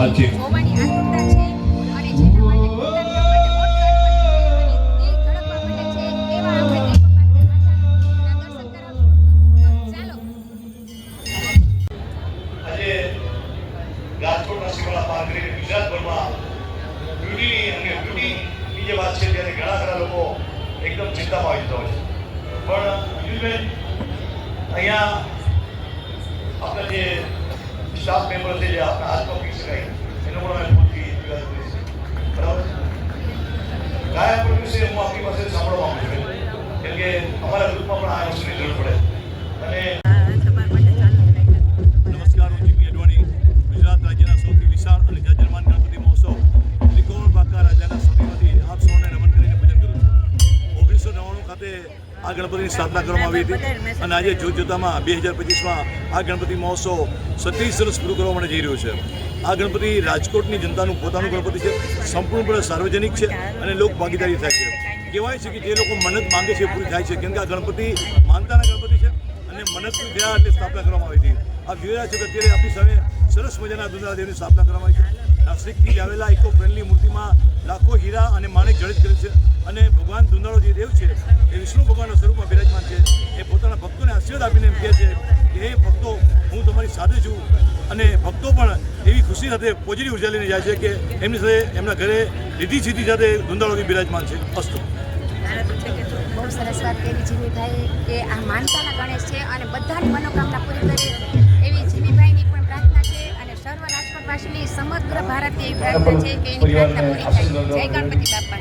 સાચી રાજકોટના શિવાળા પાર્ક લઈને ગુજરાતભરમાં બ્યુટી અને બ્યુટીની વાત છે ત્યારે ઘણા ખરા લોકો એકદમ ચિંતામાં આવી જતા હોય છે. પણ અહીંયા આપણા જે સ્ટાફ મેમ્બર છે જે આપણા હાથમાં આ નમસ્કાર, હું અડવાણી, ગુજરાત રાજ્યના સૌથી વિશાળ અને જજરમાન ગણપતિ મહોત્સવ ત્રિકોણ બાકા રાજાના સભ્યમાંથી આપ સૌને નમન કરીને પૂજન કરું ઓગણીસો નવ્વાણું ખાતે આ ગણપતિની સ્થાપના કરવામાં આવી હતી અને આજે જોત જોતામાં બે હજાર પચીસમાં આ ગણપતિ મહોત્સવ સત્યાવીસ વર્ષ પૂરું કરવા માટે જઈ રહ્યો છે. આ ગણપતિ રાજકોટની જનતાનું પોતાનું ગણપતિ છે, સંપૂર્ણપણે સાર્વજનિક છે અને લોક ભાગીદારી થાય છે. કહેવાય છે કે જે લોકો મન્નત માંગે છે પૂરી થાય છે. કેમ કે આ ગણપતિ માનતાના ગણપતિ છે અને મનસ્વી થયા એટલે સ્થાપના કરવામાં આવી હતી. આપ જોઈ રહ્યા છો કે અત્યારે આપણી સામે સરસ મજાના દુંદાદેવની સ્થાપના કરવામાં આવી છે. નાસિકથી આવેલા ઇકો ફ્રેન્ડલી મૂર્તિમાં લાખો હીરા અને માણેક જડિત કરે છે અને ભગવાન દુંદાળો જે દેવ છે એ વિષ્ણુ ભગવાનના સ્વરૂપમાં બિરાજમાન છે. એ પોતાના ભક્તોને આશીર્વાદ આપીને એમ કહે છે કે, હે ભક્તો, હું તમારી સાથે છું. અને ભક્તો પણ એવી ખુશી સાથે પોઝિટિવ ઊર્જા લઈને જાય છે કે એમની સાથે એમના ઘરે રીતિ સીધી સાથે દુંદાળો બિરાજમાન છે. અસ્તુ. બહુ સરસ વાત કરી જીવીભાઈ કે આ માનતાના ગણેશ છે અને બધાની મનોકામના પૂરી કરે એવી જીવીભાઈની પણ પ્રાર્થના છે અને સર્વ રાજકોટવાસીની સમગ્ર ભારતની એવી પ્રાર્થના છે કે પ્રાર્થના પૂરી થાય. જય ગણપતિ બાપા.